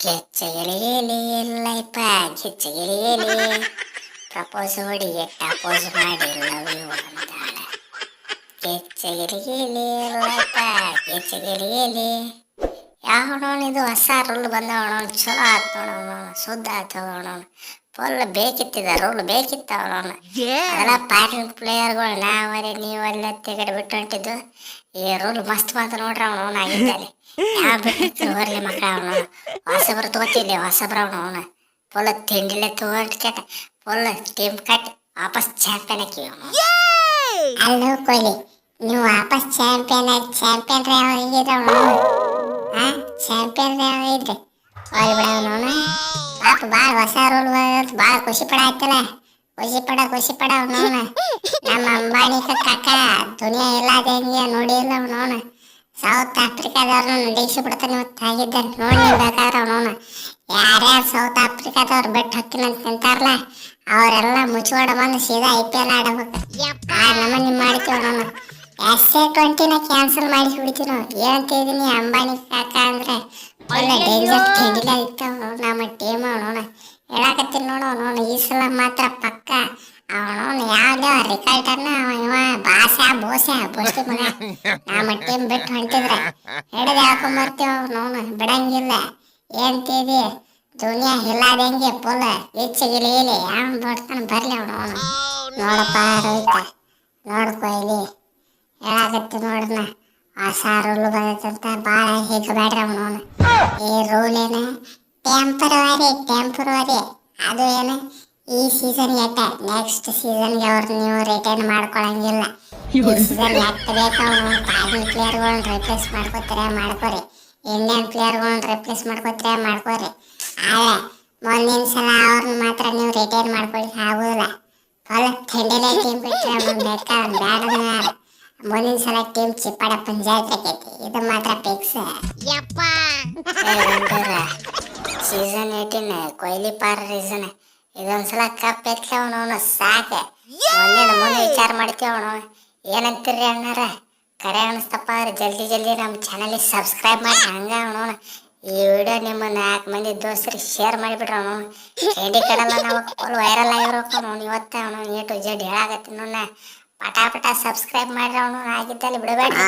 ಕೆಚ್ಚಗಿಲಿಯಲಿ ಲೈಪ ಕೆಚ್ಚಗಿಲಿಯಲಿ propose ಹೊಡಿಗೆ ಟಪೋಸ್ ಮಾಡಿ love you ಅಂತಾಳೆ ಕೆಚ್ಚಗಿಲಿಯಲಿ ಲೈಪ ಕೆಚ್ಚಗಿಲಿಯಲಿ ಯಾವ ನೋಣ ಇದು ಹೊಸ ರೂಲ್ ಬಂದವ ನೋಣ ಚಲೋ ಆತ್ ನೋಡ ಶುದ್ಧ ಆತವ ಫುಲ್ ಬೇಕಿತ್ತಿದ ರೂಲ್ ಬೇಕಿತ್ತ ನೋಣ ಅದೆಲ್ಲ ಪಾರ್ಟಿಂಗ್ ಪ್ಲೇಯರ್ಗಳು ನಾವರೆ ನೀವೆಲ್ಲ ತೆಗೆದು ಬಿಟ್ಟು ಹೊಂಟಿದ್ದು ಈ ರೂಲ್ ಮಸ್ತ್ ಮಾತು ನೋಡ್ರಿ ಅವನು ಆಗಿದ್ದಾನೆ ಯಾವ ಬಿಟ್ಟು ಹೊರಲಿ ಮಕ್ಕಳ ಅವನು ಹೊಸಬ್ರು ತಗೋತಿದ್ದೆ ಹೊಸಬ್ರು ಅವನು ಫುಲ್ ತಿಂಡಿಲೆ ತಗೊಂಡು ಕೆಟ್ಟ ಫುಲ್ ಟೀಮ್ ಕಟ್ ವಾಪಸ್ ಚಾಂಪಿಯನ್ ಹಾಕಿ ಅಲ್ಲೋ ಕೊಹ್ಲಿ ನೀವು ವಾಪಸ್ ಚಾಂಪಿಯನ್ ಆಗಿ ಚಾಂಪಿಯನ್ ಯಾವಾಗಿದ್ರೆ ಅವನು ಹಾ ಚಾಂಪಿಯನ್ ಯಾವಾಗಿದ್ರೆ ಹೋಗ್ಲಿ ಬಿಡ ಅವನು ಭಾಳ ಹೊಸ ರೂಲ್ ಭಾಳ ಖುಷಿ ಪಡ ಆಯ್ತಲ್ಲ. ಖುಷಿ ಪಡ ಖುಷಿ ಪಡ ಅವನು ನಮ್ಮ ಅಂಬಾನಿ ಕಾಕ, ದುನಿಯಾ ಇಲ್ಲದಂಗೆ ನೋಡಿಲ್ಲ ಅವನು ಸೌತ್ ಆಫ್ರಿಕಾದವ್ರನ್ನ ನಡೆಸಿ ಬಿಡ್ತಾನೆ ಇವತ್ತು ಆಗಿದ್ದ, ನೋಡಿ ಬೇಕಾದ್ರೆ ಅವನು ಯಾರ್ಯಾರು ಸೌತ್ ಆಫ್ರಿಕಾದವ್ರು ಬೆಟ್ ಹಕ್ಕಿನಂತ ತಿಂತಾರಲ್ಲ ಅವರೆಲ್ಲ ಮುಚ್ಚಿಕೊಂಡು ಬಂದು ಸೀದಾ ಐ ಪಿ ಎಲ್ ಆಡಬೇಕು. ಆ ನಮ್ಮನೆ ಮಾಡ್ತೀವಿ ಅವನು ಎಸ್ ಎ ಟ್ವೆಂಟಿನ ಕ್ಯಾನ್ಸಲ್ ಮಾಡಿ ಬಿಡ್ತೀವಿ ನಾವು ಏನಂತ ಇದೀನಿ ಅಂಬಾನಿ ಕಾಕ ಅಂದ್ರೆ ಒಳ್ಳೆ ಡೇಂಜರ್ ಟೆಂಡಿಲ ಇತ್ತು ನಮ್ಮ ಟೀಮ್ ಅವನೋಣ ಹೇಳಕತ್ತೀನಿ ನೋಡು ಅವನು. ಈ ಸಲ ಮಾತ್ರ ಪಕ್ಕ. ಅವನು ಯಾವ್ದೋ ರಿಕಾಲ್ಟರ್ನ ಇವ ಬಾಸ ಬೋಸ ಬೋಸಿ ಮಗ. ನಮ್ಮ ಟೀಮ್ ಬಿಟ್ಟು ಹೊಂಟಿದ್ರೆ. ಹಿಡಿದು ಹಾಕೊಂಬರ್ತೀವಿ ಅವನೋನು. ಬಿಡಂಗಿಲ್ಲ. ಏನ್ತಿದಿ ದುನಿಯಾ ಹಿಲ್ಲಾದಂಗೆ ಪುಲ್. ಹೆಚ್ಚಿಗಿಲಿ ಇಲ್ಲಿ. ಯಾವ ಬರ್ತಾನೆ ಬರ್ಲಿ ಅವನು ನೋಡಪ್ಪ ರೋಹಿತ. ನೋಡ್ಕೊ ಇಲ್ಲಿ. ಹೇಳಾಕತ್ತಿ ನೋಡಣ ಹೊಸ ರೂಲ್ ಬಂದೈತಂತ ಭಾಳ ಹಿಗ್ಬೇಡ್ರಿ ಅವನು ಈ ರೂಲ್ ಏನು? ಟೆಂಪರವರಿ ಟೆಂಪರವರಿ ಅದು ಏನು? ಈ ಸೀಸನ್ ಎಟ್ಟ? ನೆಕ್ಸ್ಟ್ ಸೀಸನ್ಗೆ ಅವ್ರು ನೀವು ರಿಟರ್ನ್ ಮಾಡ್ಕೊಳಂಗಿಲ್ಲ. ಈ ಸೀಸನ್ ಎಟ್ಟ ಬೇಕು ಅವನು ಫಾರಿನ್ ಪ್ಲೇಯರ್ಗಳನ್ನ ರಿಪ್ಲೇಸ್ ಮಾಡ್ಕೋತಾರೆ ಮಾಡ್ಕೋರಿ. ಇಂಡಿಯನ್ ಪ್ಲೇಯರ್ಗಳನ್ನ ರಿಪ್ಲೇಸ್ ಮಾಡ್ಕೋತಾರೆ ಮಾಡ್ಕೋರಿ. ಆದರೆ ಮುಂದಿನ ಸಲ ಅವ್ರನ್ನ ಮಾತ್ರ ನೀವು ರಿಟೈನ್ ಮಾಡ್ಕೊಳ್ಳಿ ಆಗೋದಿಲ್ಲ. ಅಲ್ಲ ಥಂಡಿಲೆ ಟೀಮ್ ಬಿಟ್ಟರೆ ಅವ್ನು ಬೇಕಾದ್ರೆ ಬೇಡ ಮುಂದಿನ ಸಲ ಟೀಮ್ ಚಿಪ್ಪಾಡ ಪಂಚಾಯತ್ ಆಕೈತಿ ಇದು ಮಾತ್ರ ಫಿಕ್ಸ್ ಸೀಸನ್ ಏಟೀನ್ ಕೊಹ್ಲಿ ಪಾರ್ ರೀಸನ್ ಇದೊಂದ್ಸಲ ಕಪ್ ಎತ್ಲಿ ಅವನು ಸಾಕೆ. ಮುಂದಿನ ಮುಂದೆ ವಿಚಾರ ಮಾಡ್ತೀವಿ ಅವನು. ಏನಂತೀರಿ ಅಣ್ಣಾರ ಕರೆ ಅನಿಸ್ತಪ್ಪ ಅಂದ್ರೆ ಜಲ್ದಿ ಜಲ್ದಿ ನಮ್ಮ ಚಾನಲಿಗೆ ಸಬ್ಸ್ಕ್ರೈಬ್ ಮಾಡಿ. ಹಂಗ ಅವನು ಈ ವಿಡಿಯೋ ನಿಮ್ಮ ನಾಲ್ಕು ಮಂದಿ ದೋಸ್ತರಿಗೆ ಶೇರ್ ಮಾಡಿಬಿಡ್ರಿ ಅವನು. ಕಡಲ್ಲ ನಾವು ವೈರಲ್ ಆಗಿರೋ ಅವನು ಇವತ್ತ ಅವನು ಏಟು ಜಡ್ ಹೇಳಾಗತ್ತೆ ನೋಡ ಪಟ ಪಟಾ ಸಬ್ಸ್ಕ್ರೈಬ್ ಮಾಡ್ರಿ ಅವನು. ಆಗಿದ್ದಲ್ಲಿ ಬಿಡಬೇಡ್ರಿ.